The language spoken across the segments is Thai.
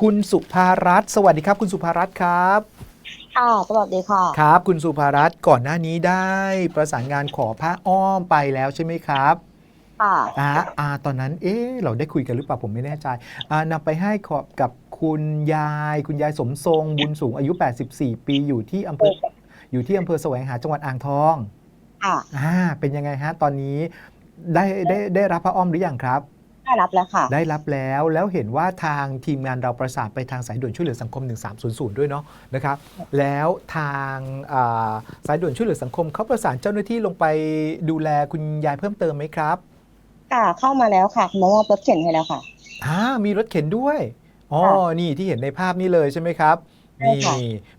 คุณสุภารัตน์สวัสดีครับ คุณสุภารัตน์ครับค่ะสวัสดีค่ะ ครับ คุณสุภารัตน์ก่อนหน้านี้ได้ประสานงานขอผ้าอ้อมไปแล้วใช่ไหมครับค่ะอ่าอ่าตอนนั้นเอ๊ะเราได้คุยกันหรือเปล่าผมไม่แน่ใจอ่านำไปให้ขอบกับคุณยาย คุณยายสมทรงบุญสูงอายุ 84 ปีอยู่ที่อำเภออยู่ที่อำเภอแสวงหาจังหวัดอ่างทองค่ะอ่าเป็นยังไงฮะตอนนี้ได้ได้ได้รับผ้าอ้อมหรือยังครับ ได้รับแล้วค่ะ ได้รับแล้วแล้วเห็นว่าทางทีมงานเราประสานไปทางสายด่วนช่วยเหลือสังคม 1300 ด้วยเนาะนะครับ แล้วทางอ่าสายด่วนช่วยเหลือสังคมเขาประสานเจ้าหน้าที่ลงไปดูแลคุณยายเพิ่มเติมไหมครับค่ะเข้ามาแล้วค่ะมามอบรถเข็นให้แล้วค่ะ อ่ามีรถเข็นด้วยอ๋อค่ะ นี่ที่เห็นในภาพนี้เลยใช่ไหมครับใช่ นี่ค่ะ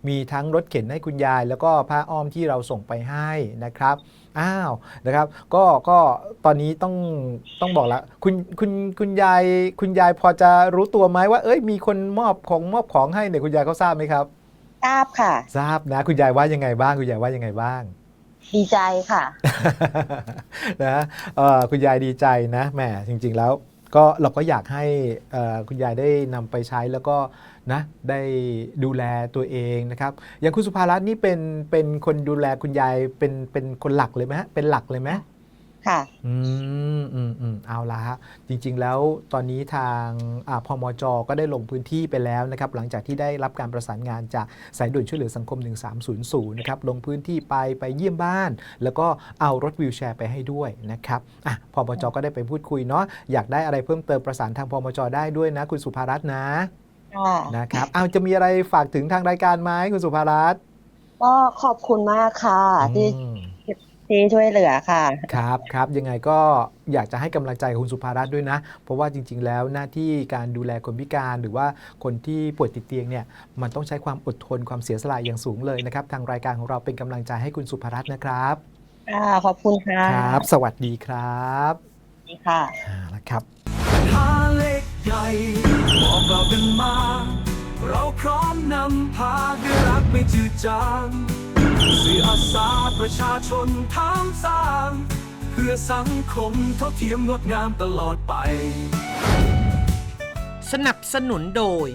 มีทั้งรถเข็นให้คุณยาย แล้วก็ผ้าอ้อมที่เราส่งไปให้นะครับอ้าวนะครับ ก็ก็ตอนนี้ต้องต้องบอกละคุณคุณคุณยายคุณยายพอจะรู้ตัวไหมว่า เอ้ยมีคนมอบของมอบของให้เนี่ยคุณยายเขาทราบไหมครับทราบค่ะ ทราบนะ คุณยายว่ายังไงบ้าง คุณยายว่ายังไงบ้างดีใจค่ะนะเอ่อคุณยายดีใจนะแหมจริง ๆ แล้ว ก็เราก็อยากให้คุณยายได้นำไปใช้แล้วก็นะได้ดูแลตัวเองนะครับอย่างคุณสุภารัตน์นี่เป็นเป็นคนดูแลคุณยายเป็นเป็นคนหลักเลยไหมฮะเป็นหลักเลยไหม ค่ะ อืมอืมอืมเอาละฮะจริงๆแล้วตอนนี้ทางอาพมจก็ได้ลงพื้นที่ไปแล้วนะครับหลังจากที่ได้รับการประสานงานจากสายด่วนช่วยเหลือสังคม 1300นะครับลงพื้นที่ไปไปเยี่ยมบ้าน แล้วก็เอารถวิวแชร์ไปให้ด้วยนะครับอะพมจก็ได้ไปพูดคุยเนาะอยากได้อะไรเพิ่มเติมประสานทางพมจได้ด้วยนะ คุณสุภารัตน์นะค่ะนะครับเอาจะมีอะไรฝากถึงทางรายการไหมคุณสุภารัตน์ ก็ขอบคุณมากค่ะ ที่อืม ที่ช่วยเหลือค่ะ ครับครับยังไงก็อยากจะให้กำลังใจกับคุณสุภารัตน์ด้วยนะ เพราะว่าจริง ๆ แล้วหน้าที่การดูแลคนพิการหรือว่าคนที่ป่วยติดเตียงเนี่ยมันต้องใช้ความอดทนความเสียสละอย่างสูงเลยนะครับ ทางรายการของเราเป็นกำลังใจให้คุณสุภารัตน์นะครับค่ะ ขอบคุณค่ะครับ สวัสดีครับสวัสดีค่ะ อ่าละครับ หาเล็กใหญ่บอกเรากันมา เราพร้อมนำพาด้วยรักไม่จืดจาง สื่ออาสาประชาชนทางสร้างเพื่อสังคมเท่าเทียมงดงามตลอดไป สนับสนุนโดย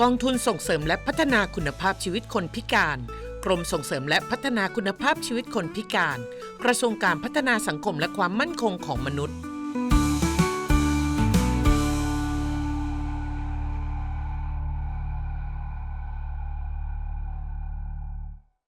กองทุนส่งเสริมและพัฒนาคุณภาพชีวิตคนพิการ กรมส่งเสริมและพัฒนาคุณภาพชีวิตคนพิการ กระทรวงการพัฒนาสังคมและความมั่นคงของมนุษย์